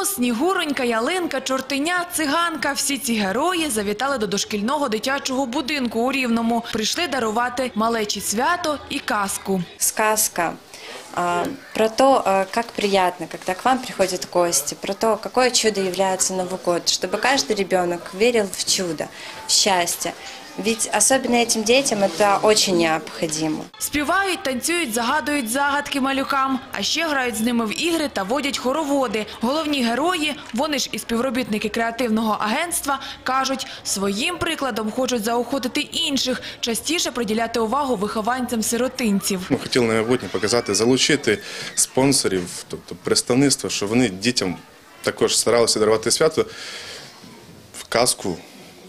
Мороз, Снігуронька, Ялинка, Чортиня, Циганка – всі ці герої завітали до дошкільного дитячого будинку у Рівному. Прийшли дарувати малечі свято і казку. сказка а, про то, а, как приятно, когда к вам приходят гости, про то, какое чудо является Новый год, чтобы каждый ребенок верил в чудо, в счастье. Ведь особенно этим детям это очень необходимо. Співають, танцюють, загадують загадки малюкам, а ще грають з ними в ігри та водять хороводи. Головні герої, вони ж і співробітники креативного агентства, кажуть, своїм прикладом хочуть заохотити інших, частіше приділяти увагу вихованцям сиротинців. Ми хотіли на майбутнє показати, залучити спонсорів, тобто представництво, що вони дітям також старалися дарувати свято в казку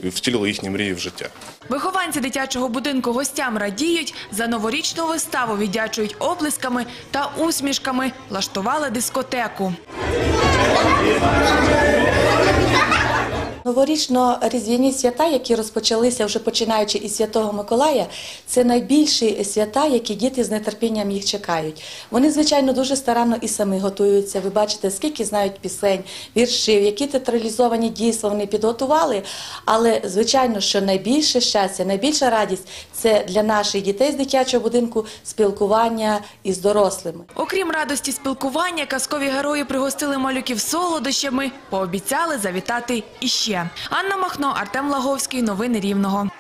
втілили їхні мрії в життя. Вихованці дитячого будинку гостям радіють, за новорічну виставу віддячують оплесками та усмішками, влаштували дискотеку. Новорічно-різдвяні свята, які розпочалися вже починаючи із Святого Миколая, це найбільші свята, які діти з нетерпінням їх чекають. Вони, звичайно, дуже старанно і самі готуються. Ви бачите, скільки знають пісень, віршів, які театралізовані дійства вони підготували. Але, звичайно, що найбільше щастя, найбільша радість це для наших дітей з дитячого будинку спілкування із дорослими. Окрім радості спілкування, казкові герої пригостили малюків солодощами, пообіцяли завітати іще. Анна Махно, Артем Лаговський. Новини Рівного.